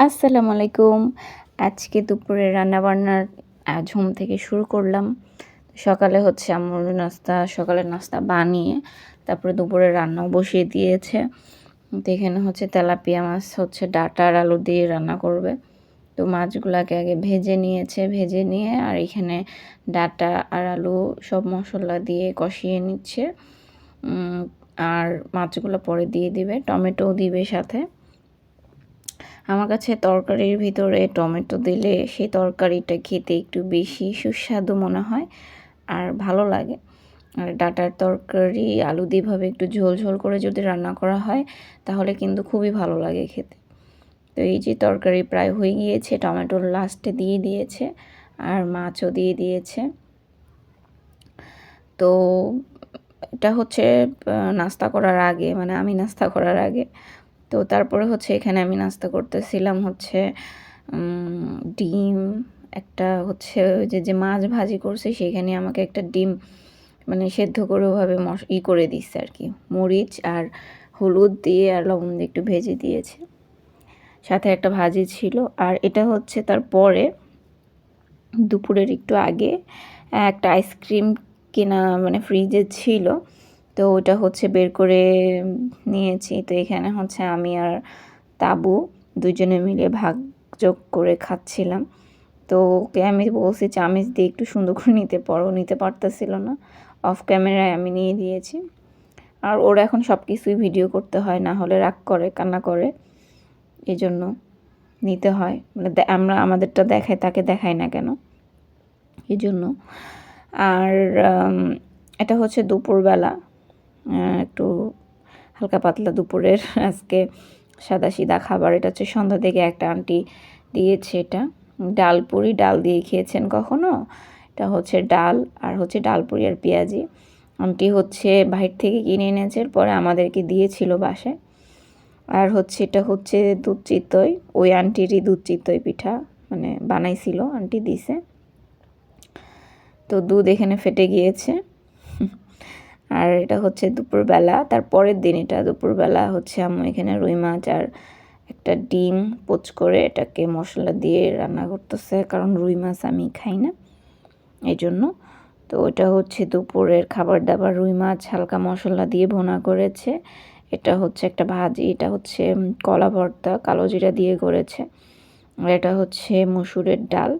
আসসালামু আলাইকুম। আজকে দুপুরে রান্নাবান্নার ঝুম থেকে শুরু করলাম। সকালে হচ্ছে আমার নাস্তা সকালের নাস্তা বানিয়ে তারপরে দুপুরে রান্নাও বসিয়ে দিয়েছে। তো এখানে হচ্ছে তেলাপিয়া মাছ, হচ্ছে ডাটা আর আলু দিয়ে রান্না করবে। তো মাছগুলোকে আগে ভেজে নিয়েছে, ভেজে নিয়ে আর এখানে ডাটা আর আলু সব মশলা দিয়ে কষিয়ে নিচ্ছে। আর মাছগুলো পরে দিয়ে দিবে। টমেটোও দিবে সাথে। আমার কাছে তরকারির ভিতরে টমেটো দিলে সেই তরকারিটা খেতে একটু বেশি সুস্বাদু মনে হয় আর ভালো লাগে। আর ডাটার তরকারি, আলু দিয়েভাবে একটু ঝোল ঝোল করে যদি রান্না করা হয়, তাহলে কিন্তু খুবই ভালো লাগে খেতে। তো এই যে তরকারি প্রায় হয়ে গিয়েছে, টমেটোর লাস্টে দিয়ে দিয়েছে আর মাছও দিয়ে দিয়েছে। তো এটা হচ্ছে নাস্তা করার আগে মানে আমি নাস্তা করার আগে তো তারপরে হচ্ছে এখানে আমি নাস্তা করতেছিলাম হচ্ছে ডিম, একটা হচ্ছে ওই যে যে মাছ ভাজি করছে সেখানে আমাকে একটা ডিম মানে সেদ্ধ করে ওভাবে মশ, ই করে দিচ্ছে আর কি। মরিচ আর হলুদ দিয়ে আর লবণ দিয়ে একটু ভেজে দিয়েছে। সাথে একটা ভাজি ছিল। আর এটা হচ্ছে তারপরে দুপুরের একটু আগে, একটা আইসক্রিম কেনা মানে ফ্রিজে ছিল। তো ওটা হচ্ছে বের করে নিয়েছি। তো এখানে হচ্ছে আমি আর তাবু দুজনে মিলে ভাগ যোগ করে খাচ্ছিলাম। তো ওকে আমি বলছি, চামিচ দিয়ে একটু সুন্দর করে নিতে পারো। নিতে পারতেছিল না। অফ ক্যামেরায় আমি নিয়ে দিয়েছি আর ওরা এখন সব কিছুই ভিডিও করতে হয়, না হলে রাগ করে, কান্না করে। এই জন্য নিতে হয়। মানে আমরা আমাদেরটা দেখাই তাকে দেখাই না কেন? এই জন্য আর এটা হচ্ছে দুপুরবেলা। একটু হালকা পাতলা দুপুরের আজকে সাদা সিদা খাবার। এটা হচ্ছে সন্ধ্যা থেকে একটা আন্টি দিয়েছে এটা। ডাল পুরি, ডাল দিয়ে খেয়েছেন কখনো? এটা হচ্ছে ডাল আর হচ্ছে ডাল পুরি আর পেঁয়াজি। আন্টি হচ্ছে বাহির থেকে কিনে এনেছে পরে আমাদেরকে দিয়েছিল বাসায়। আর হচ্ছে এটা হচ্ছে দুধ চিতই। ওই আন্টিরই দুধ চিতই পিঠা মানে বানাইছিল, আন্টি দিছে। তো দুধ এখানে ফেটে গিয়েছে। আর এটা হচ্ছে দুপুরবেলা, তার পরের দিন এটা দুপুরবেলা হচ্ছে আমি এখানে রুই মাছ আর একটা ডিম পোচ করে এটাকে মশলা দিয়ে রান্না করতেছে, কারণ রুই মাছ আমি খাই না এই জন্য তো ওটা হচ্ছে দুপুরের খাবার দাবার, রুই মাছ হালকা মশলা দিয়ে ভোনা করেছে। এটা হচ্ছে একটা ভাজি, এটা হচ্ছে কলা ভর্তা, কালো জিরা দিয়ে করেছে। আর এটা হচ্ছে মসুরের ডাল।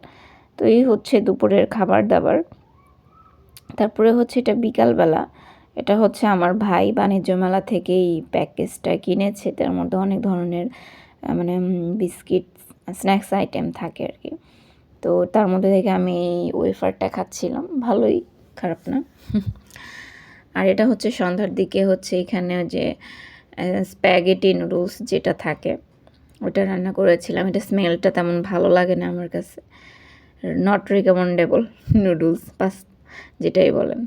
তো এই হচ্ছে দুপুরের খাবার দাবার। তারপরে হচ্ছে এটা বিকালবেলা। এটা হচ্ছে আমার ভাই বাণিজ্য মেলা থেকে এই প্যাকেজটা কিনেছে। তার মধ্যে অনেক ধরনের মানে বিস্কিট, স্ন্যাক্স আইটেম থাকে আর কি। তো তার মধ্যে থেকে আমি এই ওয়েফারটা খাচ্ছিলাম। ভালোই, খারাপ না। আর এটা হচ্ছে সন্ধ্যার দিকে হচ্ছে এখানে যে স্প্যাগেটি নুডলস যেটা থাকে, ওটা রান্না করেছিলাম। এটা স্মেলটা তেমন ভালো লাগে না আমার কাছে। নট রিকমেন্ডেবল নুডলস পাস যেটাই বলেন।